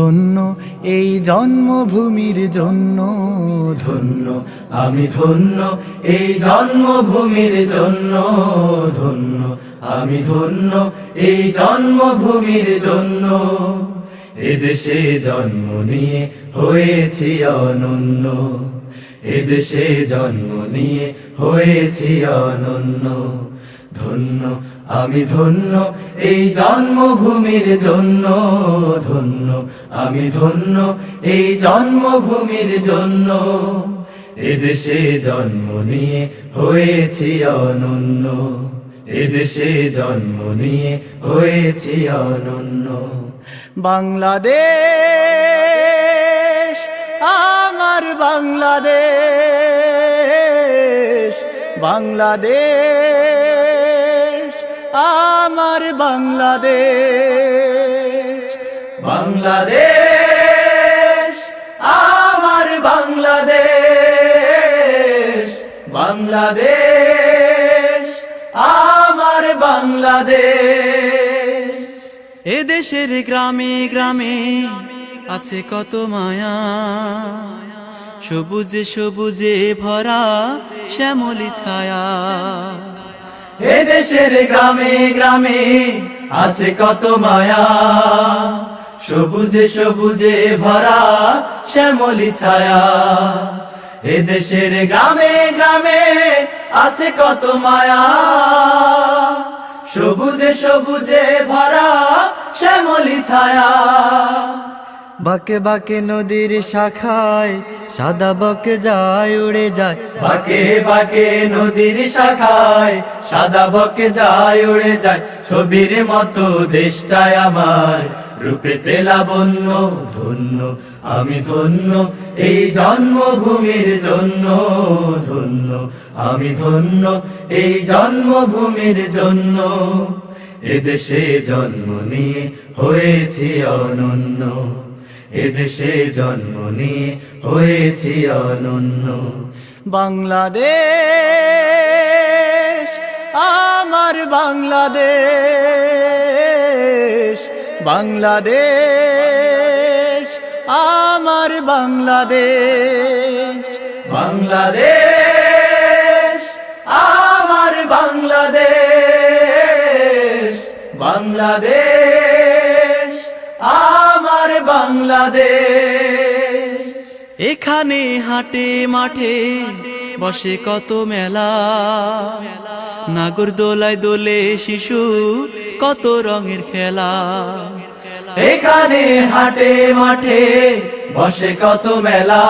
ধন্য, এই জন্মভূমির জন্য ধন্য। আমি ধন্য, এই জন্মভূমির জন্য ধন্য। আমি ধন্য, এই জন্মভূমির জন্য। এদেশে জন্ম নিয়ে হয়েছি অনন্য। এদেশে জন্ম নিয়ে হয়েছি অনন্য। ধন্য, আমি ধন্য এই জন্মভূমির জন্য। ধন্য, আমি ধন্য এই জন্মভূমির জন্য। এদেশে জন্ম নিয়ে হয়েছি অনন্য। এদেশে জন্ম নিয়ে হয়েছি অনন্য। বাংলাদেশ! আমার বাংলাদেশ বাংলাদেশ, আমার বাংলাদেশ বাংলাদেশ, আমার বাংলাদেশ বাংলাদেশ, আমার বাংলাদেশ। এদেশের গ্রামে গ্রামে আছে কত মায়া। সবুজে সবুজে ভরা শ্যামলি ছায়া। এদেশের গ্রামে গ্রামে আছে কত মায়া। সবুজে সবুজে ভরা শ্যামলি ছায়া। এদেশের গ্রামে গ্রামে আছে কত মায়া। সবুজে সবুজে ভরা শ্যামলি ছায়া। বাকে বাকে নদীর শাখায় সাদা বকে যায়, উড়ে যায়। বাকে বাকে নদীর শাখায়, সাদা বকে যায়, উড়ে যায়। ছবির মতো দেশটায় আমার রূপে তেলাবন্য ধন্য। আমি ধন্য, এই জন্মভূমির জন্য ধন্য। আমি ধন্য, এই জন্মভূমির জন্য। এদেশে জন্ম নিয়ে হয়েছি অনন্য। এদেশে জন্ম নিয়ে হয়েছি অনন্য। বাংলাদেশ আমার বাংলাদেশ বাংলাদেশ আমার বাংলাদেশ। বাংলাদেশ আমার বাংলাদেশ বাংলাদেশ। বাংলাদেশ। এখানে হাটে মাঠে বসে কত মেলা। নাগর দোলায় দোলে শিশু কত রঙের খেলা। এখানে হাটে মাঠে বসে কত মেলা।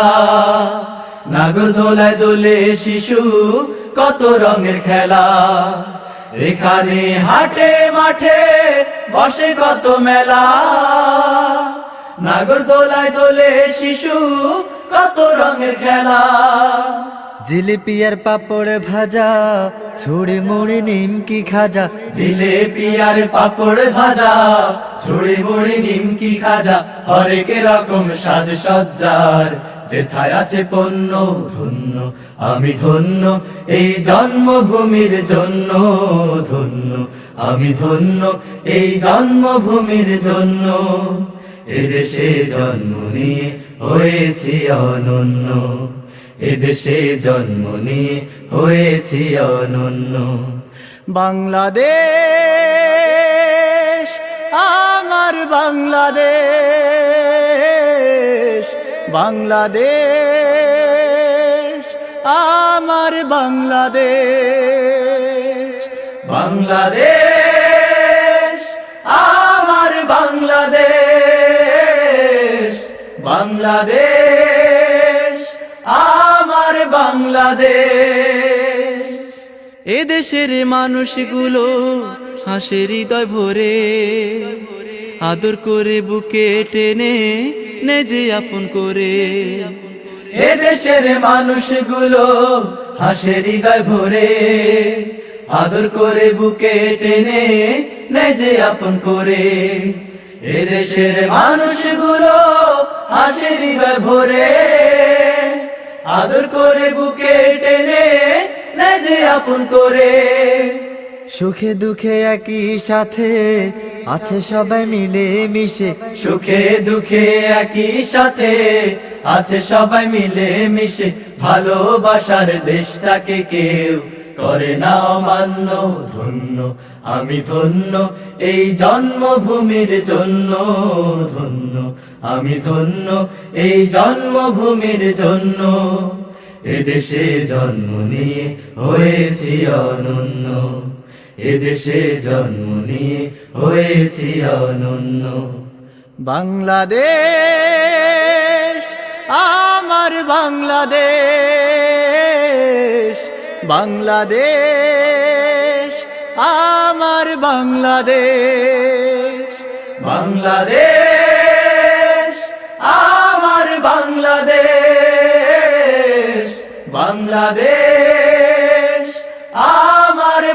নাগর দোলায় দোলে শিশু কত রঙের খেলা। এখানে হাটে মাঠে বসে কত মেলা। নাগর দোলায় দোলে শিশু কত রঙের খেলা। জিলিপি আর পাপড় ভাজা ছুড়ে মুড়ি নিমকি খাজা। জিলিপি আর পাপড় ভাজা ছুড়ে মুড়ি নিমকি খাজা। হরেক রকম সাজ সজ্জার যেথায় আছে পণ্য ধন্য। আমি ধন্য এই জন্মভূমির জন্য ধন্য। আমি ধন্য এই জন্মভূমির জন্য এদেশে জন্ম নিয়ে হয়েছি অনন্য। এদেশে জন্ম নিয়ে হয়েছি অনন্য। বাংলাদেশ, আমার বাংলাদেশ বাংলাদেশ, আমার বাংলাদেশ। বাংলাদেশ, আমার বাংলাদেশ। বাংলাদেশ, আমার বাংলাদেশ। এদেশের মানুষগুলো হাসে হৃদয় ভরে, আদর করে বুকে টেনে নেজে আপন করে। এদেশের মানুষগুলো হাসে হৃদয় ভরে, আদর করে বুকে টেনে যে আপন করে। এদেশের মানুষগুলো হাসে হৃদয় ভরে আদর করে বুকে টেনে যে আপন করে। সুখে দুঃখে একই সাথে আছে সবাই মিলে মিশে, সুখে দুঃখে একই সাথে। আছে সবাই মিলে মিশে, ভালোবাসার দেশটাকে কেউ করে না অমান্য, ধন্য। আমি ধন্য, এই জন্মভূমির জন্য ধন্য। আমি ধন্য, এই জন্মভূমির জন্য। এদেশে জন্ম নিয়ে হয়েছি অনন্য। এদেশে জন্ম নিয়ে হয়েছি অনন্য। বাংলাদেশ, আমার বাংলাদেশ বাংলাদেশ, আমার বাংলাদেশ। বাংলাদেশ, আমার বাংলাদেশ বাংলাদেশ আমার